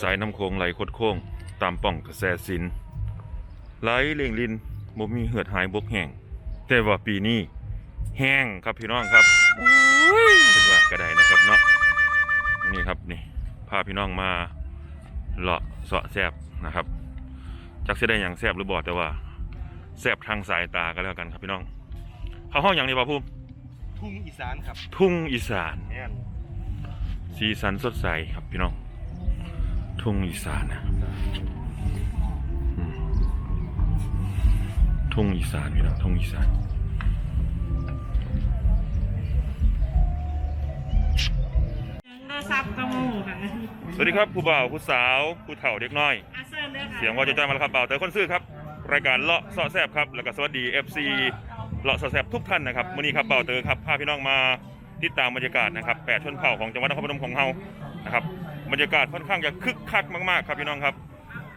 สายน้ำโขงไหลคดโค้ง ตามป่องกระแสสินไหลเลียงลินบ่มีเหือดหายบกแห้งแต่ว่าปีนี้แห้งครับพี่น้องครับเป็นว่ากระไดนะครับเนาะนี่ครับนี่พาพี่น้องมาเลาะเสาะแซบนะครับจักสิได้อย่างแซบหรือบ่แต่ว่าแซบทางสายตาก็แล้วกันครับพี่น้อง เขาห้องอย่างนี้ป่ะภูมิทุ่งอีสานครับ ทุ่งอีสานแอนสีสันสดใสครับพี่น้อง ทุ่งอีสานนะอืมทุ่งอีสานพี่น้องทุ่งอีสานโทรศัพท์กระมูค่ะสวัสดีครับผู้บ่าวผู้สาวผู้เฒ่าเด็กน้อยอาเซอร์เลยค่ะเสียงว่าจะจ้ามาแล้วครับบ่าวแต่คนซื่อครับ รายการเลาะเสาะแซบครับแล้วก็สวัสดี FC เลาะเสาะแซบทุกท่านนะครับวันนี้ครับบ่าวเตอครับพาพี่น้องมาติดตามบรรยากาศนะครับแปดชนเผ่าของจังหวัดนครพนมของเฮานะครับ บรรยากาศค่อนข้างจะคึกคักมากๆ ครับพี่น้องครับ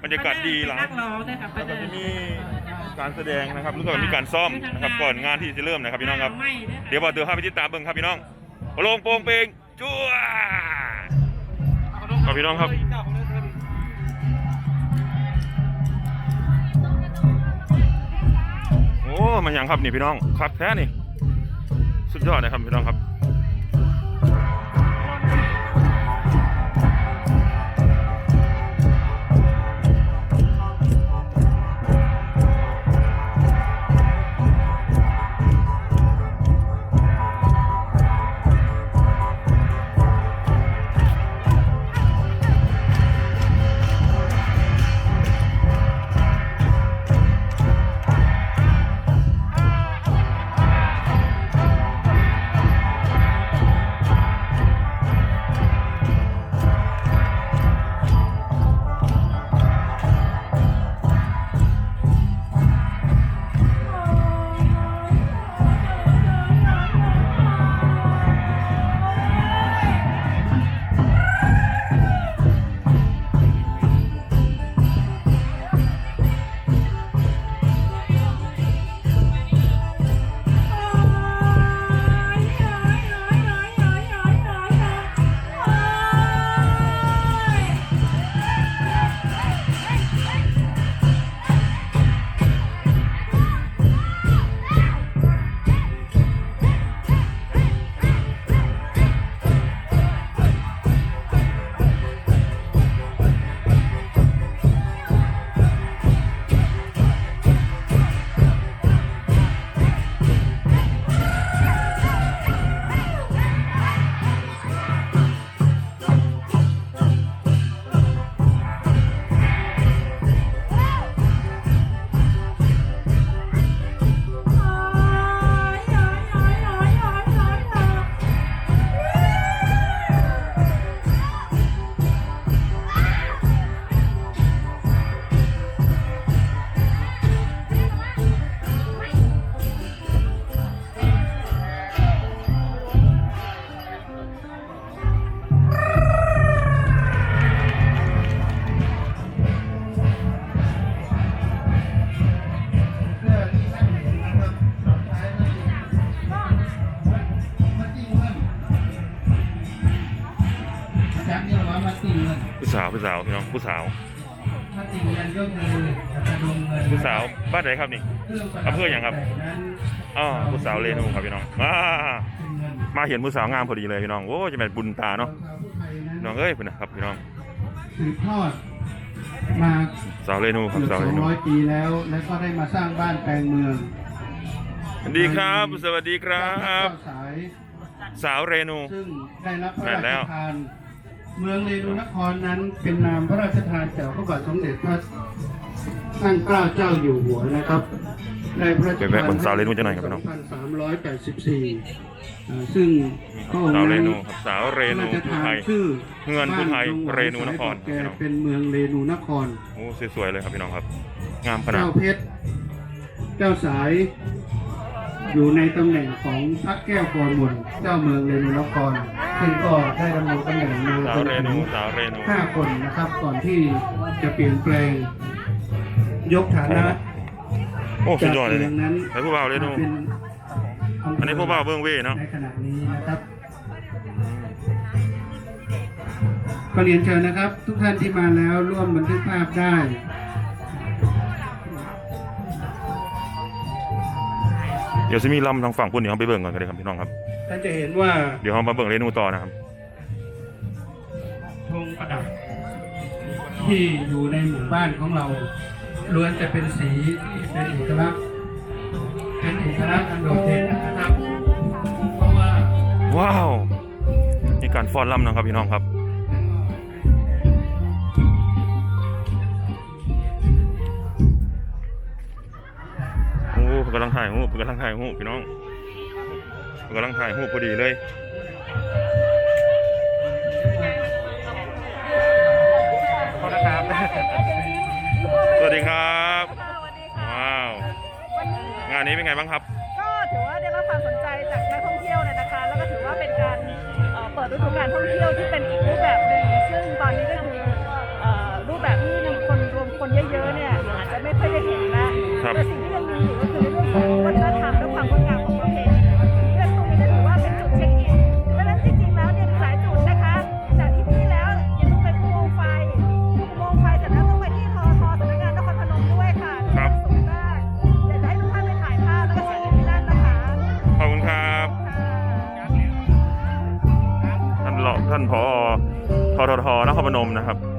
บรรยากาศดีหลัง นักร้องด้วยค่ะประแล้วก็เดิจะมมีการแสดงนะครับแล้วก็มีการซ่อมนะครับก่อนงานที่จะเริ่มนะครับพี่น้องครับ ไม่ด้วยค่ะเดี๋ยวบอกเดี๋ยวพาไปติดตามเบิ่งครับพี่น้องโปร่งโปร่งเปงจั่วครับพี่น้องครับ โอ้ มันยังครับนี่พี่น้องครับแท้นี่ สุดยอดนะครับพี่น้องครับจับ สาวผู้สาวพี่น้องผู้สาวมาตีเงินก็คือจะลงเงินผู้สาวบ้านไหนครับนี่อำเภออย่างครับนั้นอ๋อผู้สาวเรนูครับพี่น้องอ่าเป็นเงินมาเห็นผู้สาวงามพอดีเลยพี่น้องโอ้จะเป็นบุญตาเนาะชาวผู้ไทยนั้นพี่น้องเอ้ยเป็นนะครับพี่น้องสืบทอดมาสาวเรนูครับเกือบสาวสเรองนูร้อยปีแล้ว และก็ได้มาสร้างบ้านแปลงเมืองสวัสดีครับ สวัสดีครับเจ้าสายสาวเรนูซึ่งได้รับพระแม่รานแล้ชวทาน เมืองเรนูนครนั้นเป็นนามพระราชทานจากพระบาทสมเด็จพระนั่งเกล้าเจ้าอยู่หัวนะครับได้พระราชไปทานแวะบนสาวเรนูจะหน่อยครับพี่น้อง 2384อ่าซึ่งพระองค์สาวนั้นเรนูครับสาวเรนูพระราชผู้ทาไทนยชื่อเฮือนผู้ไทยบ้าเรนูนครแกเป็นเมืองเรนูนครโอ้สวยๆเลยครับพี่น้องครับ งามขนาดเจ้าเพชร เจ้าสาย อยู่ในตำแหน่งของพระแก้วกรมลเจ้าเมืองเรนูนครซึ่งก็ได้ดำรงตำแหน่งมาสาวเรนูสาวเรนูห้าคนนะครับ ก่อนที่จะเปลี่ยนแปลงยกฐานะโอ้สุดยอดเลยจากนี่มืงนั้นไอ้ผู้บ่าวเรนูเป็นำเภอันนี้ผู้บ่าวเบื้องเว่เนาะในขณะนี้นะครับก็เรียนเชิญนะครับ ทุกท่านที่มาแล้วร่วมบันทึกภาพได้ เดี๋ยวจะมีลำทางฝั่งพุ่นเดี๋ยวเราไปเบิ่งก่อนกันเลยครับพี่น้องครับ ท่านจะเห็นว่าเดี๋ยวเรามาเบิ่งเรนูต่อนะครับ ธงประดับ ที่อยู่ในหมู่บ้านของเราล้วนแต่เป็นสีที่เป็นเอกลักษณ์เป็นเอกลักษณ์อันโดดเด่นนะครับเพราะว่า ว้าวมีการฟ้อนลำนะครับพี่น้องครับายรูปเพิ่นกำลังถ่ายรูปพี่น้องเพิ่นกำลังถ่ายรูปพอดีเลยขอนะครับสวัสดีครับสวัสดีค่ะว้าววันนี้งานนี้เป็นไงบ้างครับ ก็ถือว่าได้รับความสนใจจากนักท่องเที่ยวเลยนะคะ แล้วก็ถือว่าเป็นการเอ่อเปิดฤดูการท่องเที่ยวที่เป็นอีกรูปแบบหนึ่งซึ่งตอนนี้ก็คือเอ่อรูปแบบที่มีคนรวมคนเยอะๆเนี่ยอาจจะไม่ค่อยได้เห็นนะครับ แต่สิ่งที่ยังมีอยู่ก็คือ ททนครพนมนะครับ